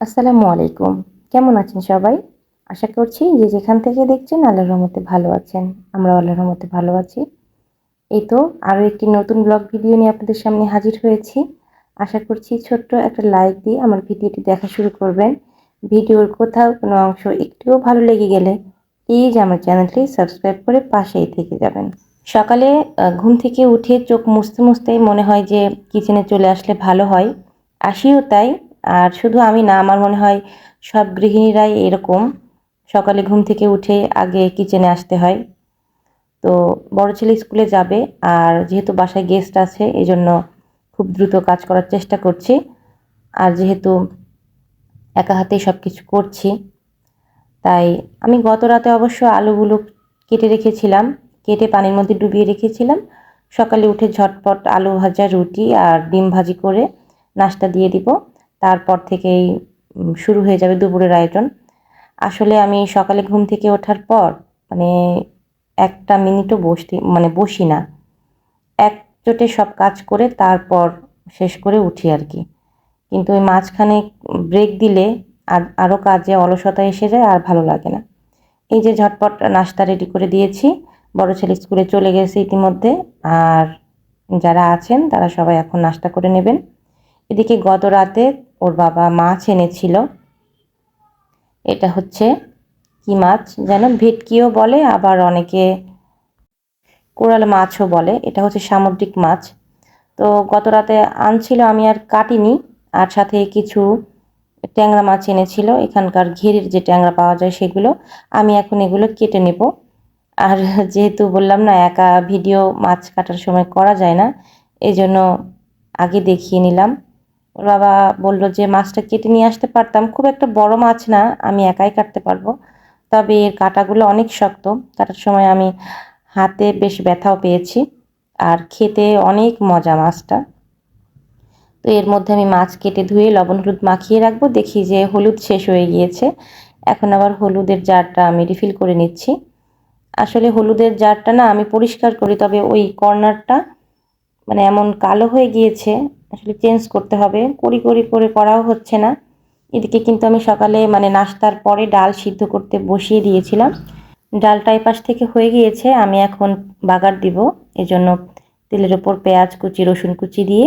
আসসালামু আলাইকুম। কেমন আছেন সবাই? আশা করছি যে যেখান থেকে দেখছেন আল্লাহর রহমতে ভালো আছেন। আমরা আল্লাহর রহমতে ভালো আছি। এই তো আরও একটি নতুন ব্লগ ভিডিও নিয়ে আপনাদের সামনে হাজির হয়েছি। আশা করছি ছোট্ট একটা লাইক দিয়ে আমার ভিডিওটি দেখা শুরু করবেন। ভিডিওর কোথাও কোনো অংশ একটুও ভালো লেগে গেলে প্লিজ আমার চ্যানেলটি সাবস্ক্রাইব করে পাশেই থেকে যাবেন। সকালে ঘুম থেকে উঠে চোখ মুছতে মুছতেই মনে হয় যে কিচেনে চলে আসলে ভালো হয়। আসিও তাই আর শুধু আমি না, আমার মনে হয় সব গৃহিণীরাই এরকম। সকালে ঘুম থেকে উঠে আগে কিচেনে আসতে হয়। তো বড় ছেলে স্কুলে যাবে আর যেহেতু বাসায় গেস্ট আছে এই জন্য খুব দ্রুত কাজ করার চেষ্টা করছি। আর যেহেতু একা হাতেই সব কিছু করছি, তাই আমি গত রাতে অবশ্য আলুগুলো কেটে রেখেছিলাম, কেটে পানির মধ্যে ডুবিয়ে রেখেছিলাম। সকালে উঠে ঝটপট আলু ভাজা, রুটি আর ডিম ভাজি করে নাস্তা দিয়ে দিব। তারপর থেকেই শুরু হয়ে যাবে দুপুরের আয়োজন। আসলে আমি সকালে ঘুম থেকে ওঠার পর মানে একটা মিনিটও বসতে মানে বসি না। এক চোটে সব কাজ করে তারপর শেষ করে উঠি আর কি। কিন্তু ওই মাঝখানে ব্রেক দিলে আর আরও কাজে অলসতা এসে যায় আর ভালো লাগে না। এই যে ঝটপট নাস্তা রেডি করে দিয়েছি, বড় ছেলে স্কুলে চলে গেছে ইতিমধ্যে, আর যারা আছেন তারা সবাই এখন নাস্তা করে নেবেন। এদিকে গত রাতে ওর বাবা মাছ এনেছিল। এটা হচ্ছে কি মাছ যেন ভেটকিও বলে, আবার অনেকে কোরাল মাছও বলে। এটা হচ্ছে সামুদ্রিক মাছ। তো গত রাতে আনছিল, আমি আর কাটিনি। আর সাথে কিছু ট্যাংরা মাছ এনেছিল। এখানকার ঘেরের যে ট্যাংরা পাওয়া যায় সেগুলো, আমি এখন এগুলো কেটে নেব। আর যেহেতু বললাম না, একা ভিডিও মাছ কাটার সময় করা যায় না এই জন্য আগে দেখিয়ে নিলাম। ওর বাবা বলল যে, মাছটা কেটে নিয়ে আসতে পারতাম। খুব একটা বড় মাছ না, আমি একাই কাটতে পারব। তবে এর কাঁটাগুলো অনেক শক্ত। কাটার সময় আমি হাতে বেশ ব্যথাও পেয়েছি আর খেতে অনেক মজা মাছটা। তো এর মধ্যে আমি মাছ কেটে ধুয়ে লবণ হলুদ মাখিয়ে রাখব। দেখি যে হলুদ শেষ হয়ে গিয়েছে। এখন আবার হলুদের জারটা আমি রিফিল করে নিচ্ছি। আসলে হলুদের জারটা না আমি পরিষ্কার করি, তবে ওই কর্নারটা মানে এমন কালো হয়ে গিয়েছে আসলে চেঞ্জ করতে হবে। করি করি করে করাও হচ্ছে না। এদিকে কিন্তু আমি সকালে মানে নাস্তার পরে ডাল সিদ্ধ করতে বসিয়ে দিয়েছিলাম। ডালটা এপাশ থেকে হয়ে গিয়েছে, আমি এখন বাগার দিব। এজন্য তেলের ওপর পেঁয়াজ কুচি, রসুন কুচি দিয়ে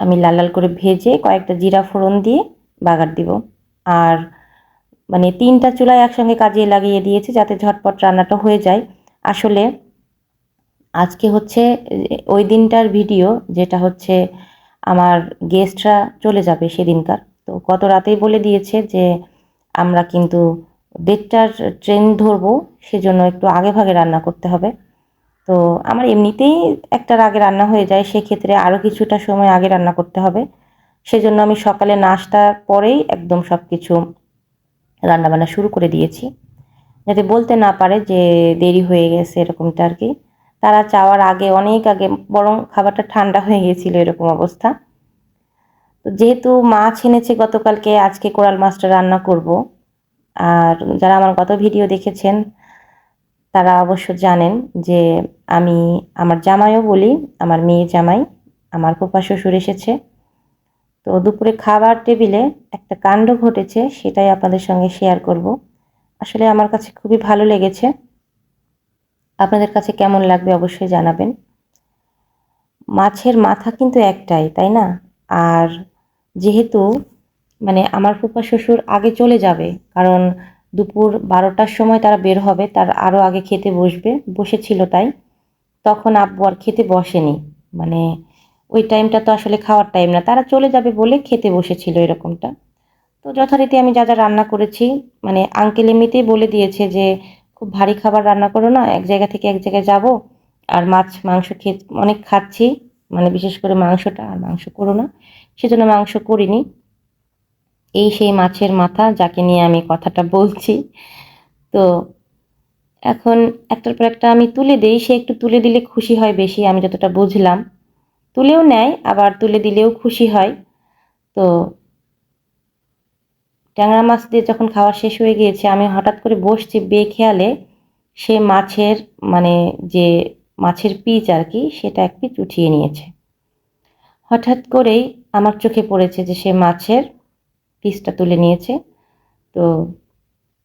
আমি লাল লাল করে ভেজে কয়েকটা জিরা ফোড়ন দিয়ে বাগার দিব। আর মানে তিনটা চুলায় একসঙ্গে কাজে লাগিয়ে দিয়েছি যাতে ঝটপট রান্নাটা হয়ে যায়। আসলে আজকে হচ্ছে, ওই দিনটার ভিডিও যেটা হচ্ছে আমার গেস্টরা চলে যাবে সেদিনকার। তো গত রাতেই বলে দিয়েছে যে, আমরা কিন্তু দেড়টার ট্রেন ধরবো, সেজন্য একটু আগে ভাগে রান্না করতে হবে। তো আমার এমনিতেই একটার আগে রান্না হয়ে যায়, সেক্ষেত্রে আরও কিছুটা সময় আগে রান্না করতে হবে। সেজন্য আমি সকালে নাস্তার পরেই একদম সব কিছু রান্নাবান্না শুরু করে দিয়েছি। যাতে বলতে না পারে যে দেরি হয়ে গেছে এরকমটা আর কি। তারা চাওয়ার আগে, অনেক আগে, বরং খাবারটা ঠান্ডা হয়ে গিয়েছিল এরকম অবস্থা। তো যেহেতু মাছ এনেছে গতকালকে, আজকে কোরাল মাছটা রান্না করব। আর যারা আমার গত ভিডিও দেখেছেন, তারা অবশ্য জানেন যে আমি আমার জামাইও বলি, আমার মেয়ে জামাই, আমার ফুপা শ্বশুর এসেছে। তো দুপুরে খাবার টেবিলে একটা কাণ্ড ঘটেছে, সেটাই আপনাদের সঙ্গে শেয়ার করব। আসলে আমার কাছে খুবই ভালো লেগেছে। আপনাদের কাছে কেমন লাগবে অবশ্যই জানাবেন। মাছের মাথা কিন্তু একটাই, তাই না? আর যেহেতু মানে আমার ফুপা শ্বশুর আগে চলে যাবে, কারণ দুপুর বারোটার সময় তারা বের হবে, তার আরও আগে খেতে বসবে, বসেছিল তাই। তখন আব্বু আর খেতে বসেনি মানে ওই টাইমটা তো আসলে খাওয়ার টাইম না। তারা চলে যাবে বলে খেতে বসেছিল এরকমটা। তো যথারীতি আমি যা যা রান্না করেছি মানে আঙ্কেল এমনিতেই বলে দিয়েছে যে খুব ভারী খাবার রান্না করো না, এক জায়গা থেকে এক জায়গায় যাব। আর মাছ, মাংস খেয়ে অনেক খাচ্ছি মানে বিশেষ করে মাংসটা আর মাংস করো না, সেজন্য মাংস করিনি। এই সেই মাছের মাথা যাকে নিয়ে আমি কথাটা বলছি। তো এখন একটার পর একটা আমি তুলে দেই, সে একটু তুলে দিলে খুশি হয় বেশি, আমি যতটা বুঝলাম। তুলেও নেয়, আবার তুলে দিলেও খুশি হয়। তো ট্যাংরা মাছ দিয়ে যখন খাওয়া শেষ হয়ে গিয়েছে, আমি হঠাৎ করে বসছি বেখেয়ালে, সে মাছের মানে যে মাছের পিচ আর কি, সেটা এক পিচ উঠিয়ে নিয়েছে। হঠাৎ করেই আমার চোখে পড়েছে যে সে মাছের পিসটা তুলে নিয়েছে। তো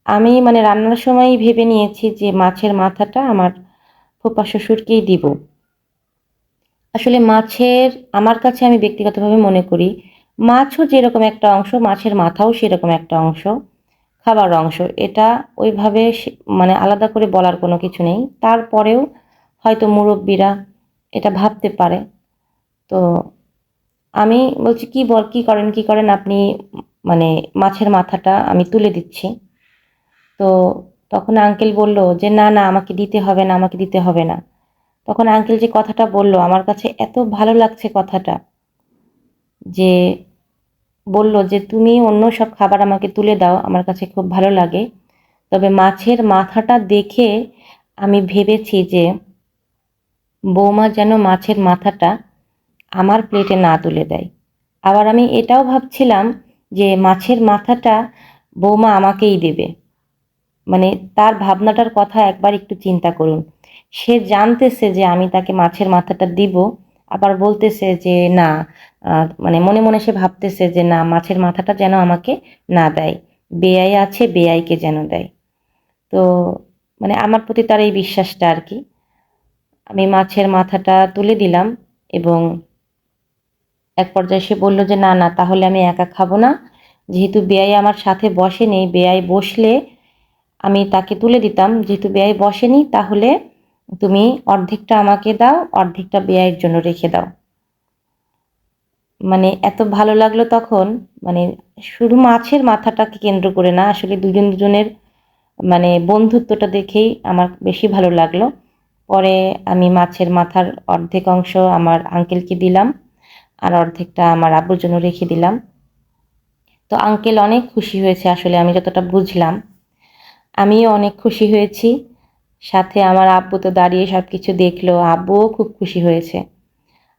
আমি মানে রান্নার সময়ই ভেবে নিয়েছি যে মাছের মাথাটা আমার ফুপা শ্বশুরকেই দিব। আসলে মাছের, আমার কাছে আমি ব্যক্তিগতভাবে মনে করি মাছও যেরকম একটা অংশ, মাছের মাথাও সেরকম একটা অংশ খাবার অংশ। এটা ওইভাবে মানে আলাদা করে বলার কোনো কিছু নেই। তারপরেও হয়তো মুরব্বীরা এটা ভাবতে পারে। তো আমি বলছি, কি বল, কি করেন কি করেন? আপনি মানে মাছের মাথাটা আমি তুলে দিচ্ছি। তো তখন আঙ্কেল বলল যে, না না, আমাকে দিতে হবে না, আমাকে দিতে হবে না। তখন আঙ্কেল যে কথাটা বলল, আমার কাছে এত ভালো লাগছে কথাটা যে বলল যে, তুমি অন্য সব খাবার আমাকে তুলে দাও, আমার কাছে খুব ভালো লাগে। তবে মাছের মাথাটা দেখে আমি ভেবেছি যে, বৌমা যেন মাছের মাথাটা আমার প্লেটে না তুলে দেয়। আবার আমি এটাও ভাবছিলাম যে, মাছের মাথাটা বৌমা আমাকেই দেবে। মানে তার ভাবনাটার কথা একবার একটু চিন্তা করুন। সে জানতেছে যে, আমি তাকে মাছের মাথাটা দিব। আবার বলতেছে যে, না। মানে মনে মনে সে ভাবতেছে যে, না, মাছের মাথাটা যেন আমাকে না দেয়। বেআই আছে, বেআইকে যেন দেয়। তো মানে আমার প্রতি তার এই বিশ্বাসটা আর কি। আমি মাছের মাথাটা তুলে দিলাম এবং এক পর্যায়ে সে বলল যে, না না, তাহলে আমি একা খাব না। যেহেতু বেআই আমার সাথে বসেনি, বেআই বসলে আমি তাকে তুলে দিতাম। যেহেতু বেআই বসেনি, তাহলে তুমি অর্ধেকটা আমাকে দাও, অর্ধেকটা বেআইয়ের জন্য রেখে দাও। মানে এত ভালো লাগল তখন মানে শুধু মাছের মাথাটাকে কেন্দ্র করে না, আসলে দুজন দুজনের মানে বন্ধুত্বটা দেখেই আমার বেশি ভালো লাগল। পরে আমি মাছের মাথার অর্ধেক অংশ আমার আঙ্কেলকে দিলাম, আর অর্ধেকটা আমার আব্বুর জন্য রেখে দিলাম। তো আঙ্কেল অনেক খুশি হয়েছে, আসলে আমি যতটা বুঝলাম। আমিও অনেক খুশি হয়েছি। সাথে আমার আব্বু তো দাঁড়িয়ে সব কিছু দেখল। আব্বুও খুব খুশি হয়েছে।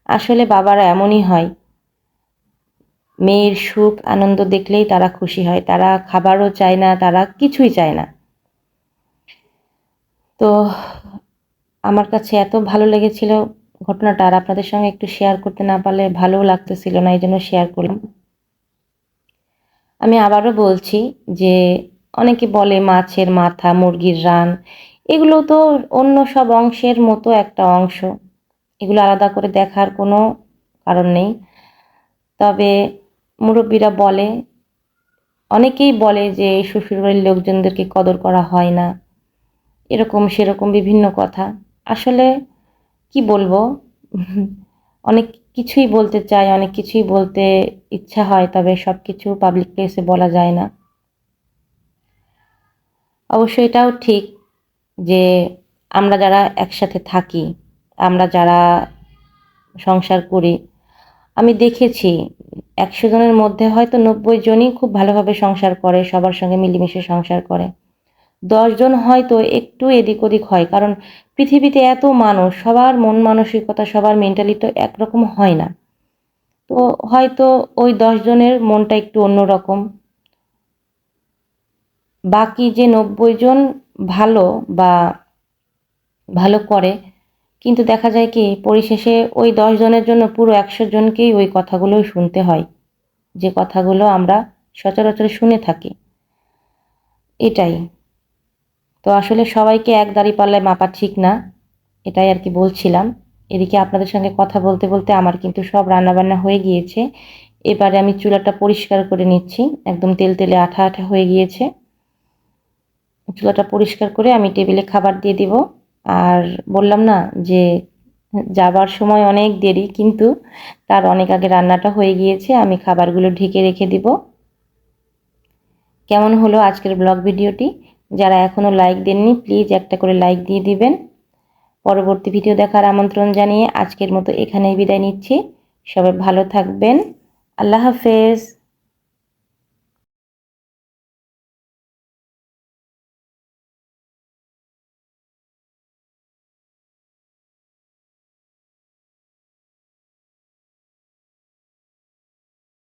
আসলে বাবারা এমনই হয়। মেয়ের সুখ, আনন্দ দেখলেই তারা খুশি হয়। তারা খাবারও চায় না, তারা কিছুই চায় না। তো আমার কাছে এত ভালো লেগেছিল ঘটনাটা আর আপনাদের সঙ্গে একটু শেয়ার করতে না পারলে ভালোও লাগতেছিল না এই জন্য শেয়ার করলাম। আমি আবারও বলছি যে অনেকে বলে মাছের মাথা, মুরগির রান এগুলো তো অন্য সব অংশের মতো একটা অংশ। এগুলো আলাদা করে দেখার কোনো কারণ নেই। তবে মুরব্বীরা বলে, অনেকেই বলে যে শ্বশুরবাড়ির লোকজনদেরকে কদর করা হয় না। এরকম সেরকম বিভিন্ন কথা। আসলে কি বলব? অনেক কিছুই বলতে চাই অনেক কিছুই বলতে ইচ্ছা হয়, তবে সব কিছু পাবলিক প্লেসে বলা যায় না। অবশ্য এটাও ঠিক যে আমরা যারা একসাথে থাকি, আমরা যারা সংসার করি, আমি দেখেছি একশো জনের মধ্যে হয়তো নব্বই জনই খুব ভালোভাবে সংসার করে, সবার সঙ্গে মিলেমিশে সংসার করে। দশজন হয়তো একটু এদিক ওদিক হয়, কারণ পৃথিবীতে এত মানুষ, সবার মন মানসিকতা, সবার মেন্টালি তো একরকম হয় না। তো হয়তো ওই দশজনের মনটা একটু অন্যরকম। বাকি যে নব্বই জন ভালো বা ভালো করে, কিন্তু দেখা যায় কি পরিশেষে ওই দশ জনের জন্য পুরো একশো জনকেই ওই কথাগুলোই শুনতে হয়, যে কথাগুলো আমরা সচরাচর শুনে থাকি। এটাই। তো আসলে সবাইকে এক দাঁড়ি পাল্লায় মাপা ঠিক না, এটাই আর কি বলছিলাম। এদিকে আপনাদের সঙ্গে কথা বলতে বলতে আমার কিন্তু সব রান্নাবান্না হয়ে গিয়েছে। এবারে আমি চুলাটা পরিষ্কার করে নিচ্ছি, একদম তেল তেলে আঠা আঠা হয়ে গিয়েছে। চুলাটা পরিষ্কার করে আমি টেবিলে খাবার দিয়ে দিব। আর বললাম না যে যাবার সময় অনেক দেরি, কিন্তু তার অনেক আগে রান্নাটা হয়ে গিয়েছে, আমি খাবারগুলো ঢেকে রেখে দিব। কেমন হলো আজকের ব্লগ ভিডিওটি? যারা এখনও লাইক দেননি, প্লিজ একটা করে লাইক দিয়ে দিবেন। পরবর্তী ভিডিও দেখার আমন্ত্রণ জানিয়ে আজকের মতো এখানেই বিদায় নিচ্ছি। সবাই ভালো থাকবেন। আল্লাহ হাফেজ।